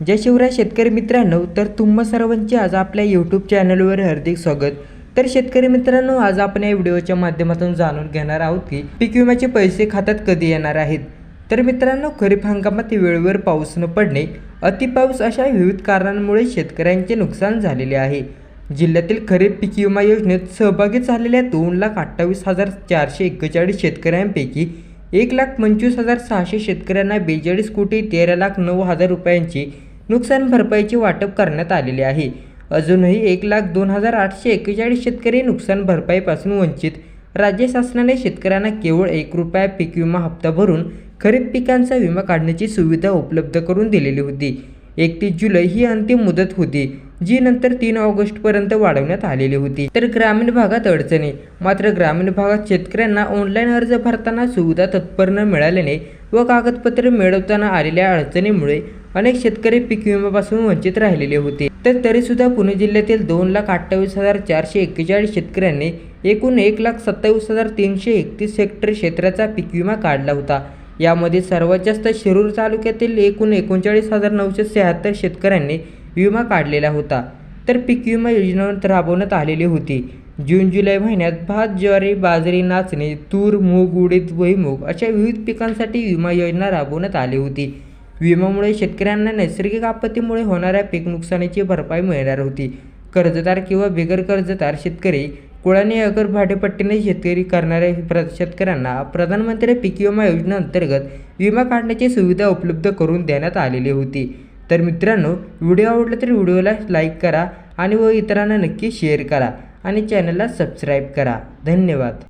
जय शिवराय शेतकरी मित्रांनो तर तुम्हा सर्वांचे आज आपल्या यूट्यूब चॅनलवर हार्दिक स्वागत. तर शेतकरी मित्रांनो आज आपण या व्हिडिओच्या माध्यमातून जाणून घेणार आहोत की पीक विम्याचे पैसे खात्यात कधी येणार आहेत. तर मित्रांनो खरीप हंगामात वेळेवर पाऊस न पडणे अतिपाऊस अशा विविध कारणांमुळे शेतकऱ्यांचे नुकसान झालेले आहे. जिल्ह्यातील खरीप पीक विमा योजनेत सहभागी झालेल्या दोन लाख अठ्ठावीस हजार चारशे एक्केचाळीस शेतकऱ्यांपैकी एक लाख पंचवीस हजार सहाशे शेतकऱ्यांना बेचाळीस कोटी तेरा लाख नऊ हजार रुपयांची नुकसान भरपाईचे वाटप करण्यात आलेली आहे. अजूनही एक लाख दोन हजार आठशे एक्केचाळीस शेतकरी नुकसान भरपाईपासून वंचित. राज्य शासनाने शेतकऱ्यांना केवळ एक रुपया पीक विमा हप्ता भरून खरीप पिकांचा विमा काढण्याची सुविधा उपलब्ध करून दिलेली होती. एकतीस जुलै ही अंतिम मुदत होती जी नंतर तीन ऑगस्टपर्यंत वाढवण्यात आलेली होती. तर ग्रामीण भागात अडचणी. मात्र ग्रामीण भागात शेतकऱ्यांना ऑनलाईन अर्ज भरताना सुविधा तत्पर न मिळाल्याने व कागदपत्रे मिळवताना आलेल्या अडचणीमुळे अनेक शेतकरी पीक विम्यापासून वंचित राहिलेले होते. तर तरीसुद्धा पुणे जिल्ह्यातील दोन लाख अठ्ठावीस हजार चारशे एक्केचाळीस शेतकऱ्यांनी एकूण एक लाख सत्तावीस हजार तीनशे एकतीस हेक्टर क्षेत्राचा पीक विमा काढला होता. यामध्ये सर्वात जास्त शिरूर तालुक्यातील एकूण एकोणचाळीस हजार नऊशे शहात्तर शेतकऱ्यांनी विमा काढलेला होता. तर पीक विमा योजना राबवण्यात आलेली होती. जून जुलै महिन्यात भात ज्वारी बाजरी नाचणी तूर मूग उडीद भुईमूग अशा विविध पिकांसाठी विमा योजना राबवण्यात आली होती. विम्यामुळे शेतकऱ्यांना नैसर्गिक आपत्तीमुळे होणाऱ्या पीक नुकसानीची भरपाई मिळणार होती. कर्जदार किंवा बिगर कर्जदार शेतकरी कुळाने अगर भाडेपट्टीने शेतकरी करणाऱ्या प्र शेतकऱ्यांना प्रधानमंत्री पीक विमा योजनेअंतर्गत विमा काढण्याची सुविधा उपलब्ध करून देण्यात आलेली होती. तर मित्रांनो व्हिडिओ आवडला तर व्हिडिओला लाईक करा आणि व इतरांना नक्की शेअर करा आणि चॅनलला सबस्क्राईब करा. धन्यवाद.